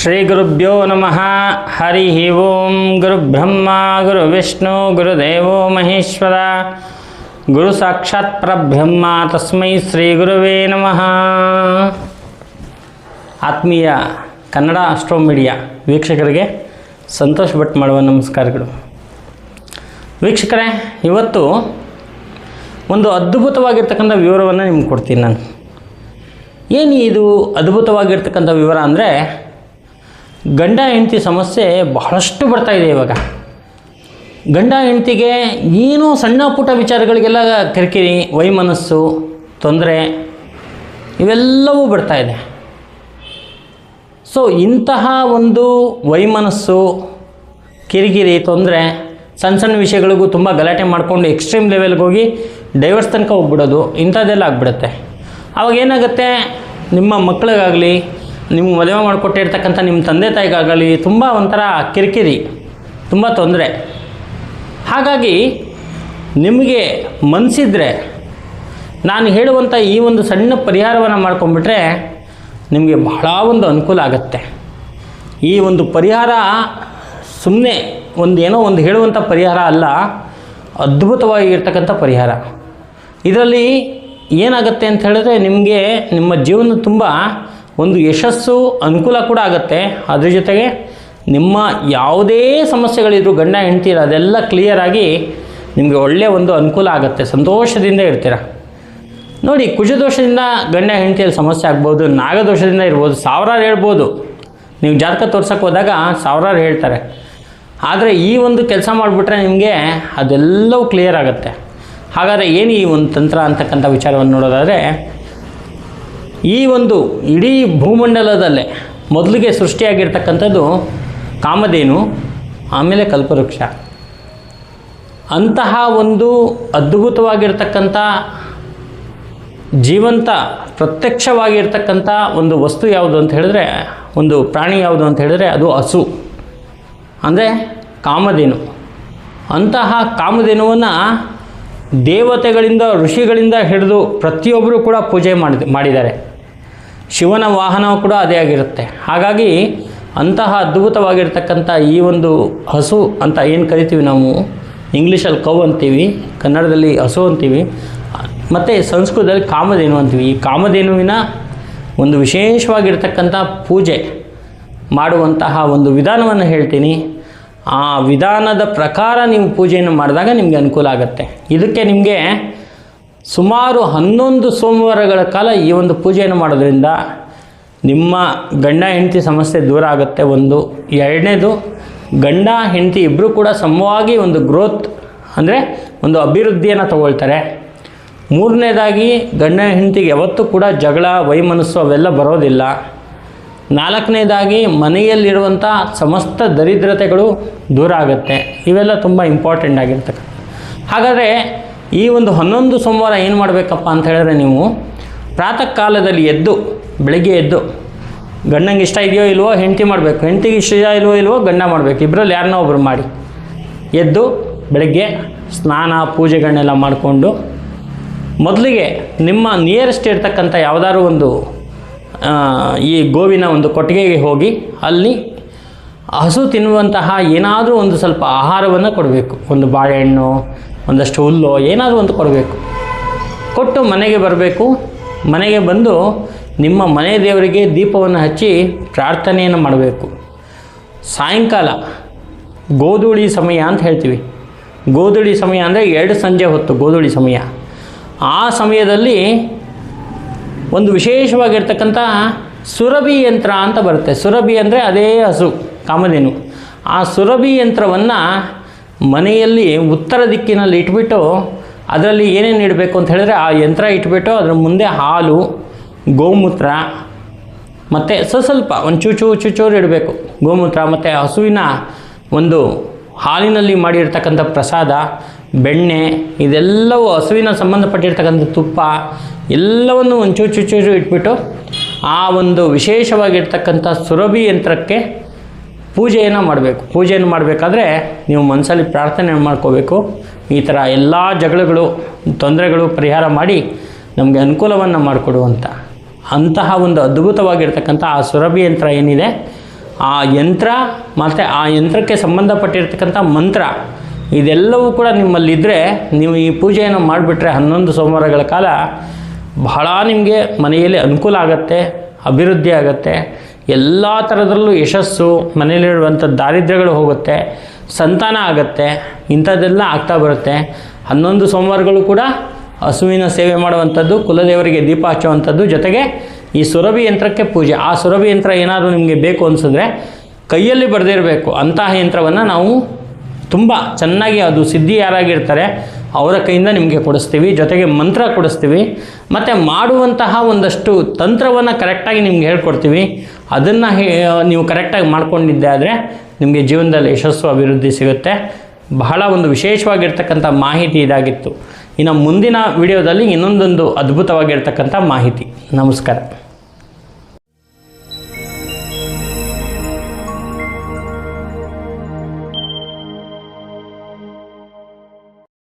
ಶ್ರೀ ಗುರುಭ್ಯೋ ನಮಃ. ಹರಿ ಓಂ ಗುರುಬ್ರಹ್ಮ ಗುರುವಿಷ್ಣು ಗುರುದೇವೋ ಮಹೇಶ್ವರ. ಗುರು ಸಾಕ್ಷಾತ್ ಪರಬ್ರಹ್ಮ, ತಸ್ಮೈ ಶ್ರೀ ಗುರುವೇ ನಮಃ. ಆತ್ಮೀಯ ಕನ್ನಡ ಅಸ್ಟ್ರೋ ಮೀಡಿಯಾ ವೀಕ್ಷಕರಿಗೆ ಸಂತೋಷ್ ಭಟ್ ಮಾಡುವ ನಮಸ್ಕಾರಗಳು. ವೀಕ್ಷಕರೇ, ಇವತ್ತು ಒಂದು ಅದ್ಭುತವಾಗಿರ್ತಕ್ಕಂಥ ವಿವರವನ್ನು ನಿಮ್ಗೆ ಕೊಡ್ತೀನಿ ನಾನು. ಏನು ಇದು ಅದ್ಭುತವಾಗಿರ್ತಕ್ಕಂಥ ವಿವರ ಅಂದರೆ ಗಂಡ ಹೆಂಡತಿ ಸಮಸ್ಯೆ ಬಹಳಷ್ಟು ಬರ್ತಾ ಇದೆ ಇವಾಗ. ಗಂಡ ಹೆಂಡತಿಗೆ ಏನೋ ಸಣ್ಣ ಪುಟ್ಟ ವಿಚಾರಗಳಿಗೆಲ್ಲ ಕಿರಿಕಿರಿ, ವೈಮನಸ್ಸು, ತೊಂದರೆ ಇವೆಲ್ಲವೂ ಇದೆ. ಸೊ ಇಂತಹ ಒಂದು ವೈಮನಸ್ಸು, ಕಿರಿಕಿರಿ, ತೊಂದರೆ ಸಣ್ಣ ಸಣ್ಣ ವಿಷಯಗಳಿಗೂ ತುಂಬ ಗಲಾಟೆ ಮಾಡಿಕೊಂಡು ಎಕ್ಸ್ಟ್ರೀಮ್ ಲೆವೆಲ್ಗೆ ಹೋಗಿ ಡೈವರ್ಸ್ ತನಕ ಹೋಗ್ಬಿಡೋದು ಇಂಥದ್ದೆಲ್ಲ ಆಗ್ಬಿಡುತ್ತೆ. ಅವಾಗ ಏನಾಗುತ್ತೆ? ನಿಮ್ಮ ಮಕ್ಕಳಿಗಾಗಲಿ ನಿಮ್ಮ ಮದುವೆ ಮಾಡಿಕೊಟ್ಟಿರ್ತಕ್ಕಂಥ ನಿಮ್ಮ ತಂದೆ ತಾಯಿಗಾಗಲಿ ತುಂಬ ಒಂಥರ ಕಿರಿಕಿರಿ, ತುಂಬ ತೊಂದರೆ. ಹಾಗಾಗಿ ನಿಮಗೆ ಮನಸ್ಸಿದ್ರೆ ನಾನು ಹೇಳುವಂಥ ಈ ಒಂದು ಸಣ್ಣ ಪರಿಹಾರವನ್ನು ಮಾಡ್ಕೊಂಬಿಟ್ರೆ ನಿಮಗೆ ಬಹಳ ಒಂದು ಅನುಕೂಲ ಆಗುತ್ತೆ. ಈ ಒಂದು ಪರಿಹಾರ ಸುಮ್ಮನೆ ಒಂದು ಏನೋ ಒಂದು ಹೇಳುವಂಥ ಪರಿಹಾರ ಅಲ್ಲ ಅದ್ಭುತವಾಗಿರ್ತಕ್ಕಂಥ ಪರಿಹಾರ. ಇದರಲ್ಲಿ ಏನಾಗುತ್ತೆ ಅಂತ ಹೇಳಿದ್ರೆ ನಿಮಗೆ ನಿಮ್ಮ ಜೀವನ ತುಂಬ ಒಂದು ಯಶಸ್ಸು ಅನುಕೂಲ ಕೂಡ ಆಗುತ್ತೆ. ಅದ್ರ ಜೊತೆಗೆ ನಿಮ್ಮ ಯಾವುದೇ ಸಮಸ್ಯೆಗಳಿದ್ರು ಗಂಡ ಹೆಂಡ್ತೀರ ಅದೆಲ್ಲ ಕ್ಲಿಯರಾಗಿ ನಿಮಗೆ ಒಳ್ಳೆಯ ಒಂದು ಅನುಕೂಲ ಆಗುತ್ತೆ. ಸಂತೋಷದಿಂದ ಇರ್ತೀರ. ನೋಡಿ, ಕುಜದೋಷದಿಂದ ಗಂಡ, ಹೆಂಡತಿಯಲ್ಲಿ ಸಮಸ್ಯೆ ಆಗ್ಬೋದು, ನಾಗದೋಷದಿಂದ ಇರ್ಬೋದು, ಸಾವಿರಾರು ಹೇಳ್ಬೋದು. ನೀವು ಜಾತಕ ತೋರ್ಸಕ್ಕೆ ಹೋದಾಗ ಸಾವಿರಾರು ಹೇಳ್ತಾರೆ. ಆದರೆ ಈ ಒಂದು ಕೆಲಸ ಮಾಡಿಬಿಟ್ರೆ ನಿಮಗೆ ಅದೆಲ್ಲವೂ ಕ್ಲಿಯರ್ ಆಗುತ್ತೆ. ಹಾಗಾದರೆ ಏನು ಈ ಒಂದು ತಂತ್ರ ಅಂತಕ್ಕಂಥ ವಿಚಾರವನ್ನು ನೋಡೋದಾದರೆ ಈ ಒಂದು ಇಡೀ ಭೂಮಂಡಲದಲ್ಲೇ ಮೊದಲಿಗೆ ಸೃಷ್ಟಿಯಾಗಿರ್ತಕ್ಕಂಥದ್ದು ಕಾಮಧೇನು, ಆಮೇಲೆ ಕಲ್ಪವೃಕ್ಷ. ಅಂತಹ ಒಂದು ಅದ್ಭುತವಾಗಿರ್ತಕ್ಕಂಥ ಜೀವಂತ ಪ್ರತ್ಯಕ್ಷವಾಗಿರ್ತಕ್ಕಂಥ ಒಂದು ವಸ್ತು ಯಾವುದು ಅಂತ ಹೇಳಿದ್ರೆ, ಒಂದು ಪ್ರಾಣಿ ಯಾವುದು ಅಂತ ಹೇಳಿದ್ರೆ ಅದು ಹಸು. ಅಂದರೆ ಕಾಮಧೇನು. ಅಂತಹ ಕಾಮಧೇನುವನ್ನು ದೇವತೆಗಳಿಂದ, ಋಷಿಗಳಿಂದ ಹಿಡಿದು ಪ್ರತಿಯೊಬ್ಬರೂ ಕೂಡ ಪೂಜೆ ಮಾಡಿದ, ಮಾಡಿದ್ದಾರೆ. ಶಿವನ ವಾಹನ ಕೂಡ ಅದೇ ಆಗಿರುತ್ತೆ. ಹಾಗಾಗಿ ಅಂತಹ ಅದ್ಭುತವಾಗಿರ್ತಕ್ಕಂಥ ಈ ಒಂದು ಹಸು ಅಂತ ಏನು ಕರಿತೀವಿ ನಾವು? ಇಂಗ್ಲೀಷಲ್ಲಿ ಕೌ ಅಂತೀವಿ, ಕನ್ನಡದಲ್ಲಿ ಹಸು ಅಂತೀವಿ, ಮತ್ತು ಸಂಸ್ಕೃತದಲ್ಲಿ ಕಾಮಧೇನು ಅಂತೀವಿ. ಈ ಕಾಮಧೇನುವಿನ ಒಂದು ವಿಶೇಷವಾಗಿರ್ತಕ್ಕಂಥ ಪೂಜೆ ಮಾಡುವಂತಹ ಒಂದು ವಿಧಾನವನ್ನು ಹೇಳ್ತೀನಿ. ಆ ವಿಧಾನದ ಪ್ರಕಾರ ನೀವು ಪೂಜೆಯನ್ನು ಮಾಡಿದಾಗ ನಿಮಗೆ ಅನುಕೂಲ ಆಗುತ್ತೆ. ಇದಕ್ಕೆ ನಿಮಗೆ ಸುಮಾರು ಹನ್ನೊಂದು ಸೋಮವಾರಗಳ ಕಾಲ ಈ ಒಂದು ಪೂಜೆಯನ್ನು ಮಾಡೋದ್ರಿಂದ ನಿಮ್ಮ ಗಂಡ ಹೆಂಡತಿ ಸಮಸ್ಯೆ ದೂರ ಆಗುತ್ತೆ. ಒಂದು ಎರಡನೇದು, ಗಂಡ ಹೆಂಡತಿ ಇಬ್ಬರೂ ಕೂಡ ಸಮವಾಗಿ ಒಂದು ಗ್ರೋತ್ ಅಂದರೆ ಒಂದು ಅಭಿವೃದ್ಧಿಯನ್ನು ತಗೊಳ್ತಾರೆ. ಮೂರನೇದಾಗಿ, ಗಂಡ ಹೆಂಡತಿಗೆ ಯಾವತ್ತೂ ಕೂಡ ಜಗಳ, ವೈಮನಸ್ಸು ಅವೆಲ್ಲ ಬರೋದಿಲ್ಲ. ನಾಲ್ಕನೇದಾಗಿ ಮನೆಯಲ್ಲಿರುವಂಥ ಸಮಸ್ತ ದರಿದ್ರತೆಗಳು ದೂರ ಆಗುತ್ತೆ. ಇವೆಲ್ಲ ತುಂಬ ಇಂಪಾರ್ಟೆಂಟ್ ಆಗಿರ್ತಕ್ಕಂಥ ಹಾಗಾದರೆ ಈ ಒಂದು ಹನ್ನೊಂದು ಸೋಮವಾರ ಏನು ಮಾಡಬೇಕಪ್ಪ ಅಂತ ಹೇಳಿದ್ರೆ ನೀವು ಪ್ರಾತಃ ಕಾಲದಲ್ಲಿ ಎದ್ದು, ಬೆಳಗ್ಗೆ ಎದ್ದು, ಗಂಡಂಗೆ ಇಷ್ಟ ಇದೆಯೋ ಇಲ್ವೋ ಹೆಂಡತಿ ಮಾಡಬೇಕು. ಹೆಂಡತಿಗೆ ಇಷ್ಟ ಇಲ್ವೋ ಇಲ್ವೋ ಗಂಡ ಮಾಡಬೇಕು. ಇಬ್ಬರಲ್ಲಿ ಯಾರನ್ನೋ ಒಬ್ಬರು ಮಾಡಿ. ಎದ್ದು, ಬೆಳಗ್ಗೆ ಸ್ನಾನ, ಪೂಜೆಗಳನ್ನೆಲ್ಲ ಮಾಡಿಕೊಂಡು ಮೊದಲಿಗೆ ನಿಮ್ಮ ನಿಯರೆಸ್ಟ್ ಇರ್ತಕ್ಕಂಥ ಯಾವುದಾದ್ರು ಒಂದು ಈ ಗೋವಿನ ಒಂದು ಕೊಟ್ಟಿಗೆಗೆ ಹೋಗಿ ಅಲ್ಲಿ ಹಸು ತಿನ್ನುವಂತಹ ಏನಾದರೂ ಒಂದು ಸ್ವಲ್ಪ ಆಹಾರವನ್ನು ಕೊಡಬೇಕು. ಒಂದು ಬಾಳೆಹಣ್ಣು ಒಂದಷ್ಟು ಹುಲ್ಲು ಏನಾದರೂ ಒಂದು ಕೊಡಬೇಕು. ಕೊಟ್ಟು ಮನೆಗೆ ಬರಬೇಕು. ಮನೆಗೆ ಬಂದು ನಿಮ್ಮ ಮನೆ ದೇವರಿಗೆ ದೀಪವನ್ನು ಹಚ್ಚಿ ಪ್ರಾರ್ಥನೆಯನ್ನು ಮಾಡಬೇಕು. ಸಾಯಂಕಾಲ ಗೋಧೂಳಿ ಸಮಯ ಅಂತ ಹೇಳ್ತೀವಿ. ಗೋಧೂಳಿ ಸಮಯ ಅಂದರೆ ಎರಡು ಸಂಜೆ ಹೊತ್ತು ಗೋಧೂಳಿ ಸಮಯ. ಆ ಸಮಯದಲ್ಲಿ ಒಂದು ವಿಶೇಷವಾಗಿರ್ತಕ್ಕಂಥ ಸುರಭಿ ಯಂತ್ರ ಅಂತ ಬರುತ್ತೆ. ಸುರಭಿ ಅಂದರೆ ಅದೇ ಹಸು, ಕಾಮಧೇನು. ಆ ಸುರಭಿ ಯಂತ್ರವನ್ನು ಮನೆಯಲ್ಲಿ ಉತ್ತರ ದಿಕ್ಕಿನಲ್ಲಿ ಇಟ್ಬಿಟ್ಟು ಅದರಲ್ಲಿ ಏನೇನು ಇಡಬೇಕು ಅಂತ ಹೇಳಿದ್ರೆ ಆ ಯಂತ್ರ ಇಟ್ಬಿಟ್ಟು ಅದರ ಮುಂದೆ ಹಾಲು, ಗೋಮೂತ್ರ ಮತ್ತು ಸ್ವಲ್ಪ ಒಂದು ಚೂಚು ಚೂಚೂರು ಇಡಬೇಕು. ಗೋಮೂತ್ರ ಮತ್ತು ಹಸುವಿನ ಒಂದು ಹಾಲಿನಲ್ಲಿ ಮಾಡಿರ್ತಕ್ಕಂಥ ಪ್ರಸಾದ, ಬೆಣ್ಣೆ, ಇದೆಲ್ಲವೂ ಹಸುವಿನ ಸಂಬಂಧಪಟ್ಟಿರ್ತಕ್ಕಂಥ ತುಪ್ಪ ಎಲ್ಲವನ್ನು ಒಂದು ಚೂಚು ಇಟ್ಬಿಟ್ಟು ಆ ಒಂದು ವಿಶೇಷವಾಗಿರ್ತಕ್ಕಂಥ ಸುರಭಿ ಯಂತ್ರಕ್ಕೆ ಪೂಜೆಯನ್ನು ಮಾಡಬೇಕು. ಪೂಜೆಯನ್ನು ಮಾಡಬೇಕಾದ್ರೆ ನೀವು ಮನಸ್ಸಲ್ಲಿ ಪ್ರಾರ್ಥನೆ ಮಾಡ್ಕೋಬೇಕು. ಈ ಥರ ಎಲ್ಲ ಜಗಳಗಳು, ತೊಂದರೆಗಳು ಪರಿಹಾರ ಮಾಡಿ ನಮಗೆ ಅನುಕೂಲವನ್ನು ಮಾಡಿಕೊಡುವಂಥ ಅಂತಹ ಒಂದು ಅದ್ಭುತವಾಗಿರ್ತಕ್ಕಂಥ ಆ ಸುರಭಿ ಯಂತ್ರ ಏನಿದೆ, ಆ ಯಂತ್ರ ಮತ್ತು ಆ ಯಂತ್ರಕ್ಕೆ ಸಂಬಂಧಪಟ್ಟಿರ್ತಕ್ಕಂಥ ಮಂತ್ರ, ಇದೆಲ್ಲವೂ ಕೂಡ ನಿಮ್ಮಲ್ಲಿದ್ದರೆ ನೀವು ಈ ಪೂಜೆಯನ್ನು ಮಾಡಿಬಿಟ್ರೆ ಹನ್ನೊಂದು ಸೋಮವಾರಗಳ ಕಾಲ ಬಹಳ ನಿಮಗೆ ಮನೆಯಲ್ಲಿ ಅನುಕೂಲ ಆಗುತ್ತೆ, ಅಭಿವೃದ್ಧಿ ಆಗುತ್ತೆ. ಎಲ್ಲ ಥರದಲ್ಲೂ ಯಶಸ್ಸು ಮನೆಯಲ್ಲಿರುವಂಥ ದಾರಿದ್ರ್ಯಗಳು ಹೋಗುತ್ತೆ, ಸಂತಾನ ಆಗುತ್ತೆ, ಇಂಥದ್ದೆಲ್ಲ ಆಗ್ತಾ ಬರುತ್ತೆ. ಹನ್ನೊಂದು ಸೋಮವಾರಗಳು ಕೂಡ ಹಸುವಿನ ಸೇವೆ ಮಾಡುವಂಥದ್ದು, ಕುಲದೇವರಿಗೆ ದೀಪ ಹಚ್ಚುವಂಥದ್ದು ಜೊತೆಗೆ ಈ ಸುರಭಿ ಯಂತ್ರಕ್ಕೆ ಪೂಜೆ. ಆ ಸುರಭಿ ಯಂತ್ರ ಏನಾದರೂ ನಿಮಗೆ ಬೇಕು ಅನಿಸಿದ್ರೆ ಕೈಯಲ್ಲಿ ಬರೆದಿರಬೇಕು. ಅಂತಹ ಯಂತ್ರವನ್ನು ನಾವು ತುಂಬ ಚೆನ್ನಾಗಿ ಅದು ಸಿದ್ಧಿ ಯಾರಾಗಿರ್ತಾರೆ ಅವರ ಕೈಯಿಂದ ನಿಮಗೆ ಕೊಡಿಸ್ತೀವಿ, ಜೊತೆಗೆ ಮಂತ್ರ ಕೊಡಿಸ್ತೀವಿ, ಮತ್ತು ಮಾಡುವಂತಹ ಒಂದಷ್ಟು ತಂತ್ರವನ್ನು ಕರೆಕ್ಟಾಗಿ ನಿಮ್ಗೆ ಹೇಳ್ಕೊಡ್ತೀವಿ. ಅದನ್ನು ನೀವು ಕರೆಕ್ಟಾಗಿ ಮಾಡ್ಕೊಂಡಿದ್ದೆ ಆದರೆ ನಿಮಗೆ ಜೀವನದಲ್ಲಿ ಯಶಸ್ಸು, ಅಭಿವೃದ್ಧಿ ಸಿಗುತ್ತೆ. ಬಹಳ ಒಂದು ವಿಶೇಷವಾಗಿರ್ತಕ್ಕಂಥ ಮಾಹಿತಿ ಇದಾಗಿತ್ತು. ಇನ್ನು ಮುಂದಿನ ವಿಡಿಯೋದಲ್ಲಿ ಇನ್ನೊಂದೊಂದು ಅದ್ಭುತವಾಗಿರ್ತಕ್ಕಂಥ ಮಾಹಿತಿ. ನಮಸ್ಕಾರ.